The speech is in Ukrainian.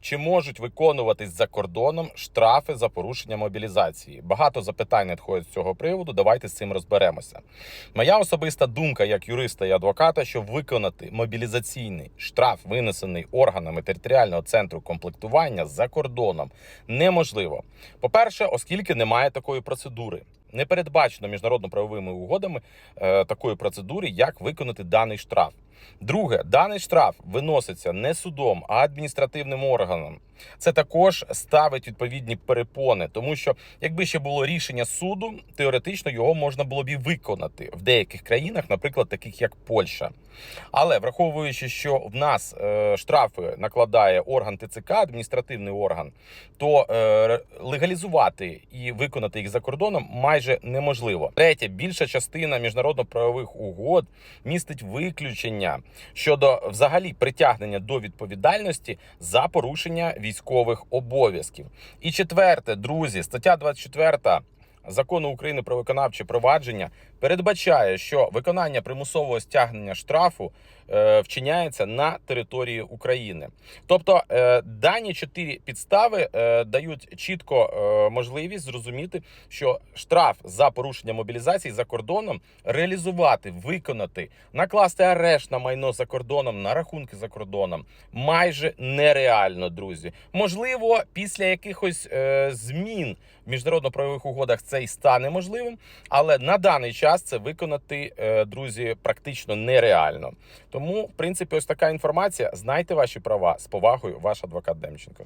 Чи можуть виконуватись за кордоном штрафи за порушення мобілізації? Багато запитань надходять з цього приводу. Давайте з цим розберемося. Моя особиста думка як юриста і адвоката, що виконати мобілізаційний штраф, винесений органами територіального центру комплектування за кордоном, неможливо. По-перше, оскільки немає такої процедури. Не передбачено міжнародно-правовими угодами е, такої процедури, як виконати даний штраф. Друге, даний штраф виноситься не судом, а адміністративним органом. Це також ставить відповідні перепони, тому що якби ще було рішення суду, теоретично його можна було б і виконати в деяких країнах, наприклад, таких як Польща. Але враховуючи, що в нас е, штрафи накладає орган ТЦК, адміністративний орган, то е, легалізувати і виконати їх за кордоном майже неможливо. Третє, більша частина міжнародно-правових угод містить виключення щодо взагалі притягнення до відповідальності за порушення військових обов'язків. І четверте, друзі, стаття 24 закону України про виконавче провадження передбачає, що виконання примусового стягнення штрафу е, вчиняється на території України. Тобто е, дані чотири підстави е, дають чітко е, можливість зрозуміти, що штраф за порушення мобілізації за кордоном реалізувати, виконати, накласти арешт на майно за кордоном, на рахунки за кордоном майже нереально, друзі. Можливо, після якихось е, змін міжнародно-правових угодах це і стане можливим, але на даний час це виконати, е, друзі, практично нереально. Тому, в принципі, ось така інформація. Знайте ваші права з повагою, ваш адвокат Демченко.